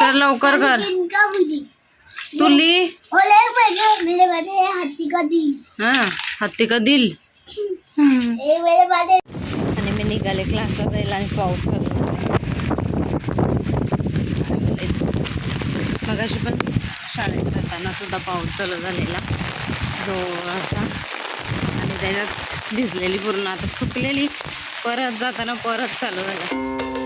कर लवकर कर. तुली? हा हत्ती का दिल? आणि मी निघाले क्लासला जायला आणि पाऊस मगाशी पण शाळेत जाताना सुद्धा पाऊस चालू झालेला जोराचा. आणि त्याच्यात भिजलेली पूर्ण आता सुकलेली परत जाताना परत चालू झाला.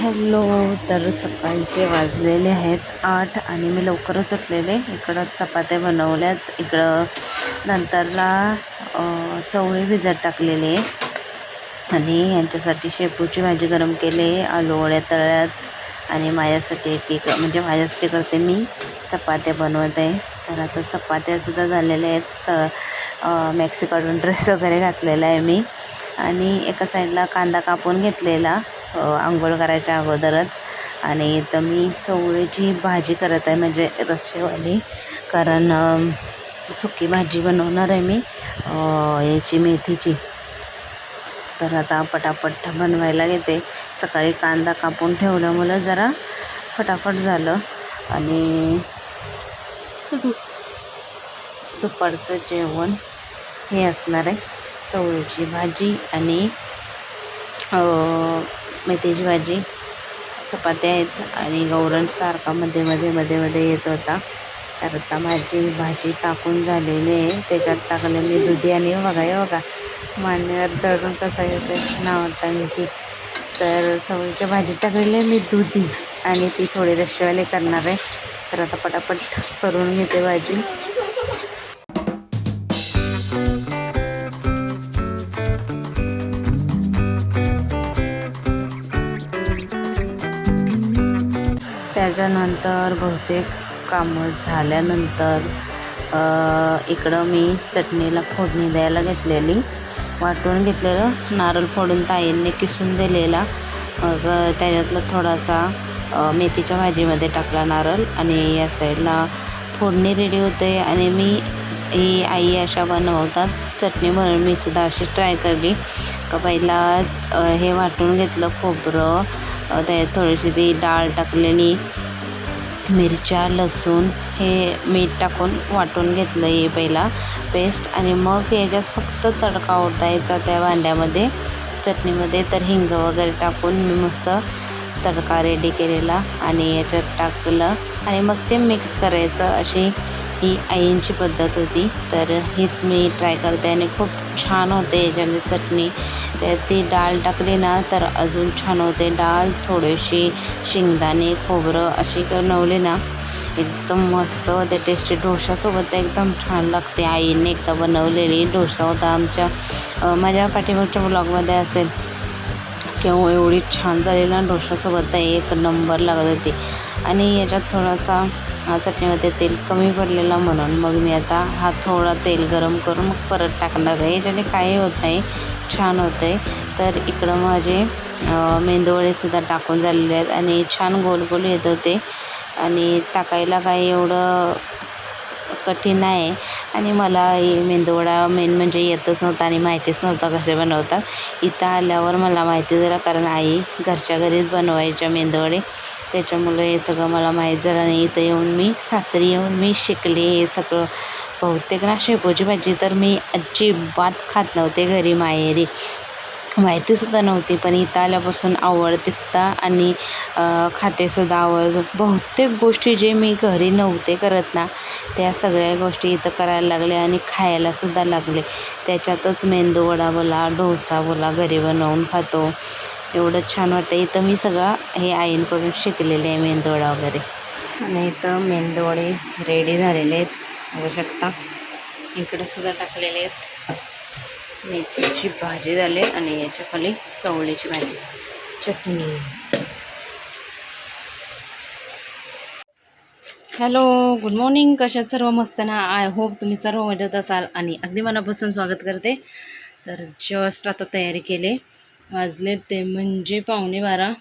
हॅलो तर सकाळचे वाजलेले आहेत आठ आणि मी लवकरच उठलेले. इकडं चपात्या बनवल्यात. इकडं नंतरला चवळी भिजत टाकलेले. आणि यांच्यासाठी शेपूची भाजी गरम केले आलू वड्या तळ्यात आणि माझ्यासाठी एक एक म्हणजे माझ्यासाठी करते मी चपात्या बनवत. आहे तर आता चपात्यासुद्धा झालेल्या आहेत. च मॅक्सिकडून ड्रेस वगैरे घातलेला आहे मी. आणि एका साईडला कांदा कापून घेतलेला. आंघोळ करायच्या अगोदरच. आणि इथं मी चवळीची भाजी करत आहे म्हणजे रस्सेवाली. कारण सुकी भाजी बनवणार आहे मी याची मेथीची. तर आता पटापट बनवायला घेते सकाळी कांदा कापून ठेवल्यामुळं जरा फटाफट झालं. आणि दुपारचं जेवण हे असणार आहे चवळीची भाजी आणि मेथीची भाजी चपात्या आहेत आणि गौरण सारखा मध्ये मध्ये मध्ये मध्ये येत होता. तर आता माझी भाजी टाकून झालेली आहे. त्याच्यात टाकले मी दुधी आणि बघा हे बघा. मान्यावर चढून कसा नाव होता मी ती तर चवळीच्या भाजी टाकलेली आहे मी दुधी आणि ती थोडी रश्शेवाली करणार आहे. तर आता पटापट करून घेते भाजी. त्याच्यानंतर बहुतेक कामं झाल्यानंतर इकडं मी चटणीला फोडणी द्यायला घेतलेली. वाटून घेतलेलं नारळ फोडून ताईंनी किसून दिलेला. मग त्याच्यातला थोडासा मेथीच्या भाजीमध्ये टाकला नारळ आणि या साईडला फोडणी रेडी होते आणि मी ही आई अशा बनवतात. चटणी म्हणून मी सुद्धा अशी ट्राय केली का पहिला हे वाटून घेतलं खोबरं त्यात थोडीशी ती डाळ टाकलेली मिरच्या लसूण हे मीठ टाकून वाटून घेतलं आहे पहिला पेस्ट आणि मग याच्यात फक्त तडका ओतायचा त्या भांड्यामध्ये चटणीमध्ये. तर हिंग वगैरे टाकून मी मस्त तडका रेडी केलेला आणि याच्यात टाकलं. आणि मग ते मिक्स करायचं अशी ही आईंची पद्धत होती. तर हीच मी ट्राय करते आणि खूप छान होते याच्याने चटणी. तर ती डाळ टाकली ना तर अजून छान होते. डाळ थोडीशी शेंगदाणे खोबरं अशी बनवली ना एकदम मस्त होते. टेस्टी डोशासोबत तर एकदम छान लागते. आईने एकदा बनवलेली डोसा होता आमच्या माझ्या पाठीमागच्या ब्लॉगमध्ये असेल. किंवा एवढी छान झाली ना डोशासोबत एक नंबर लागत होती. आणि याच्यात थोडासा चटणीमध्ये तेल कमी पडलेलं म्हणून मग मी आता हा थोडा तेल गरम करून मग परत टाकणार आहे. याच्याने काही होत नाही. छान होतं आहे तर इकडं माझे मेंदूवडेसुद्धा टाकून झालेले आहेत आणि छान गोल गोल येत होते. आणि टाकायला काही एवढं कठीण आहे आणि मला हे मेंदूवडा मेन म्हणजे येतच नव्हता आणि माहितीच नव्हता कसे बनवतात. इथं आल्यावर मला माहिती झालं कारण आई घरच्या घरीच बनवायच्या मेंदूवडे. त्याच्यामुळे हे सगळं मला माहीत झालं आणि इथं येऊन मी सासरी येऊन मी शिकले हे सगळं. बहुतेक ना शेपूची भाजी तर मी अजिबात खात नव्हते घरी माहेरी. माहितीसुद्धा नव्हती पण इथं आल्यापासून आवडतेसुद्धा आणि खातेसुद्धा आवड बहुतेक गोष्टी जे मी घरी नव्हते करत ना त्या सगळ्या गोष्टी इथं करायला लागले आणि खायलासुद्धा लागले. त्याच्यातच मेंदूवडा बोला डोसा बोला घरी बनवून खातो. एवढं छान वाटतं. इथं मी सगळं हे आईंकडून शिकलेले आहे मेंदूवडा वगैरे. आणि इथं मेंदूवडे रेडी झालेले आहेत बघू शकता. इकडे सुद्धा टाकलेले आहेत. मेथीची भाजी झाली आणि याच्या खाली चवळीची भाजी. चटणी. हॅलो गुड मॉर्निंग कशात सर्व? मस्त ना? आय होप तुम्ही सर्व मजेत असाल आणि अगदी मनापासून स्वागत करते. तर जस्ट आता तयारी केले. वाजले ते म्हणजे पावणे बारा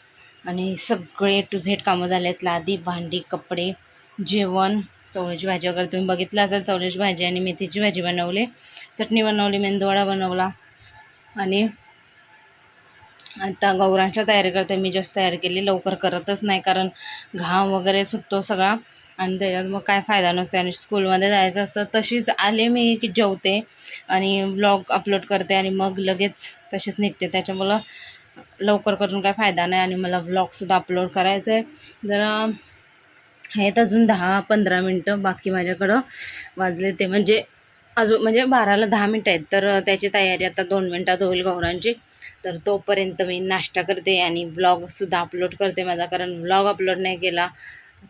आणि सगळे टू झेड कामं झाले आहेत लादी भांडी कपडे जेवण चवळीची भाजी वगैरे तुम्ही बघितलं असेल चवळीची भाजी आणि मेथीची भाजी बनवली. चटणी बनवली मेंदूवडा बनवला आणि आता गौरांच्या तयारी करते. मी जास्त तयारी केली लवकर करतच नाही कारण घाम वगैरे सुटतो सगळा. आणि त्याच्यात मग काय फायदा नसतो आणि स्कूलमध्ये जायचं असतं तशीच आले मी की जेवते आणि ब्लॉग अपलोड करते आणि मग लगेच तशीच निघते. त्याच्यामुळं लवकर करून काय फायदा नाही आणि मला ब्लॉगसुद्धा अपलोड करायचं आहे जरा आहेत अजून दहा पंधरा मिनटं बाकी माझ्याकडं वाजले ते. म्हणजे अजून म्हणजे बाराला दहा मिनटं आहेत. तर त्याची तयारी आता दोन मिनटात होईल गौरांची. तर तोपर्यंत मी नाश्ता करते आणि ब्लॉगसुद्धा अपलोड करते माझा. कारण ब्लॉग अपलोड नाही केला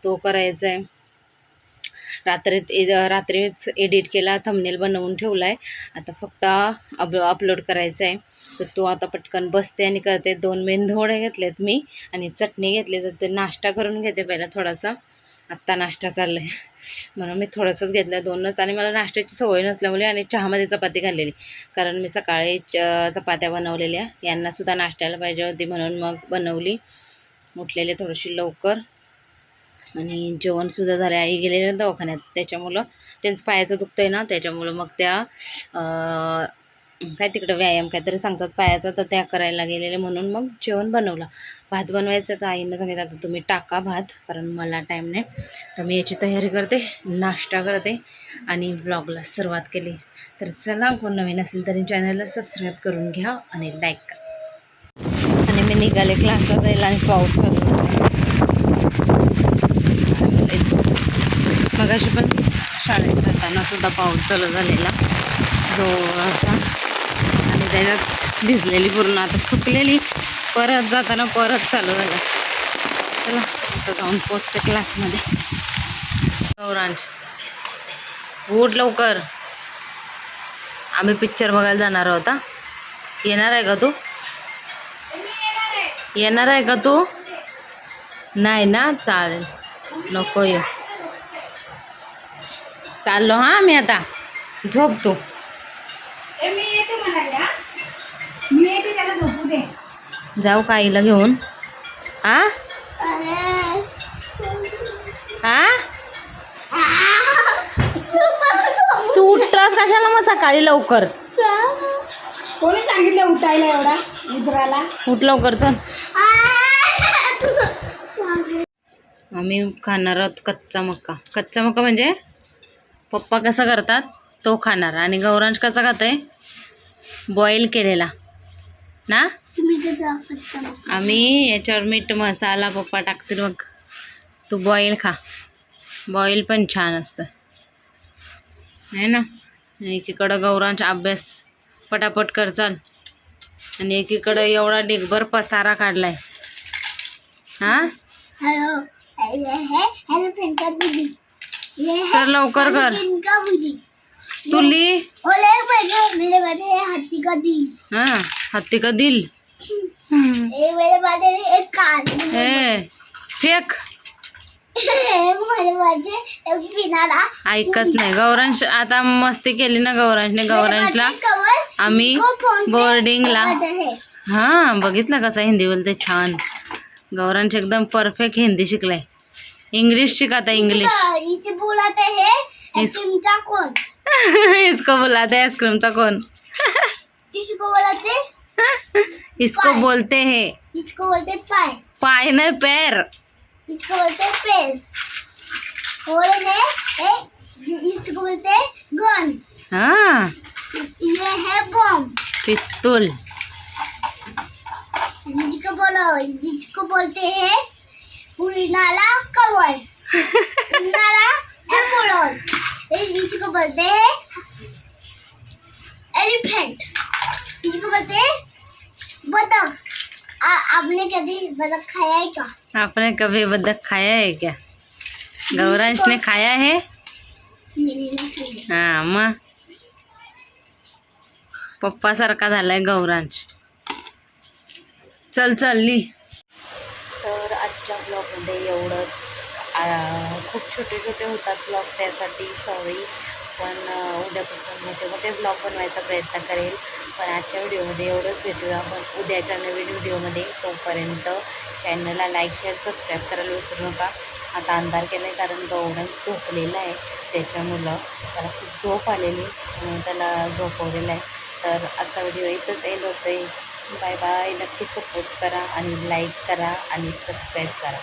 तो करायचा आहे रात्रीत ए रात्रीच एडिट केला थंबनेल बनवून ठेवला आहे आता फक्त अप अपलोड करायचा आहे तर तो आता पटकन बसते आणि करते. दोन मेंधोडे घेतलेत मी आणि चटणी घेतली. तर ते नाश्ता करून घेते पहिला थोडासा. आत्ता नाश्ता चालला आहे म्हणून मी थोडंसंच घेतलं दोनच. आणि मला नाश्त्याची सवय नसल्यामुळे आणि चहामध्ये चपाती घालेली कारण मी सकाळी च चपात्या बनवलेल्या. यांनासुद्धा नाश्त्याला पाहिजे होती म्हणून मग बनवली. उठलेले थोडीशी लवकर. आणि जेवणसुद्धा झालं आई गेलेल्या दवाखान्यात. त्याच्यामुळं त्यांचं पायाचं दुखतं आहे ना. त्याच्यामुळं मग त्या काय तिकडं व्यायाम काहीतरी सांगतात. पायाचा तर त्या करायला गेलेले म्हणून मग जेवण बनवलं. भात बनवायचं तर आईनं सांगितलं आता तुम्ही टाका भात कारण मला टाईम नाही. तर मी याची तयारी करते नाश्ता करते आणि ब्लॉगला सुरुवात केली. तर चला कोण नवीन असेल तरी चॅनलला सबस्क्राईब करून घ्या आणि लाईक करा. आणि मी निघाले क्लासला जायला आणि पाऊस चालू झाला. मग अशी पण शाळेत जाताना सुद्धा पाऊस चालू झालेला जोराचा. आणि त्याच्यात भिजलेली पूर्ण. आता सुकलेली परत जाताना परत चालू झालं. चला आता जाऊन पोचते क्लासमध्ये. गौरांश उठ लवकर. आम्ही पिक्चर बघायला जाणार आहोत येणार आहे का तू? येणार आहे का तू? नाही ना? चालेल. नको ये चाललो हां मी आता. झोप तू मी येते म्हणाले मी येते त्याला झोपू दे. जाऊ का आईला घेऊन? हा हा तू उठतस कशाला मग सकाळी लवकर? कोणी सांगितलं उठायला एवढा? उजराला? उठ लवकर चल. आम्ही खाणार आहोत कच्चा मक्का. कच्चा मक्का म्हणजे पप्पा कसा करतात तो खाणार. आणि गौरांश कसा खातोय बॉईल केलेला. ना? आम्ही याच्यावर मीठ मसाला पप्पा टाकतील मग तू बॉईल खा. बॉईल पण छान असतं. आहे ना? एकीकडं गौरांचा अभ्यास पटापट कर चाल. आणि एकीकडं एवढा डिगभर पसारा काढलाय. हां? ये सर लवकर कर मेरे है हाथी का दिल। हाँ हत्ती का दिल। एक मेरे है एक कान। हे। फेक। ऐकत नाही गौरांश आता मस्ती केली ना गौरांशने गौरांशला आम्ही बोर्डिंगला हाँ। बघितलं कसं हिंदी बोलते छान। गौरांश एकदम परफेक्ट हिंदी शिकलाय. इंग्लिश शिक आता इंग्लिश बुलाते हैं इसको बुलाते हैं आइसक्रीमचा कोण? इसको बोलते इसको बोलते हैं. इसको बोलते पाय. पाय नाही पैर. इसको बोलते और है इसको बोलते गन. हाँ. ये है बॉम्ब पिस्तूल. जिसको बोलो जिसको बोलते हैं उड़नाला कवर उड़नाला एपोलॉन। जिसको बोलते हैं एलिफेंट। जिसको बोलते हैं बतख। आपने कभी बतख खाया है क्या? आपने कभी बदक खाया है क्या? गौरांश ने खाया है? हाँ। हाँ मग पप्पासारखा झालाय गौरांश। चल चालली तर आजच्या ब्लॉगमध्ये एवढंच. खूप छोटे छोटे होतात ब्लॉग त्यासाठी सॉरी पण उद्यापासून मोठे मोठे ब्लॉग बनवायचा प्रयत्न करेल. पण आजच्या व्हिडिओमध्ये एवढंच भेटूया. पण उद्याच्या नवीन व्हिडिओमध्ये तोपर्यंत चॅनलला लाईक शेअर सबस्क्राईब करायला विसरू नका. आता अंधार केला आहे कारण गौरांश झोपलेला आहे त्याच्यामुळं. त्याला खूप झोप आलेली म्हणून त्याला झोपवलेलं आहे. तर आजचा व्हिडिओ इथंच एंड होतो आहे बाय बाय नक्की सपोर्ट करा आणि लाईक करा आणि सबस्क्राईब करा.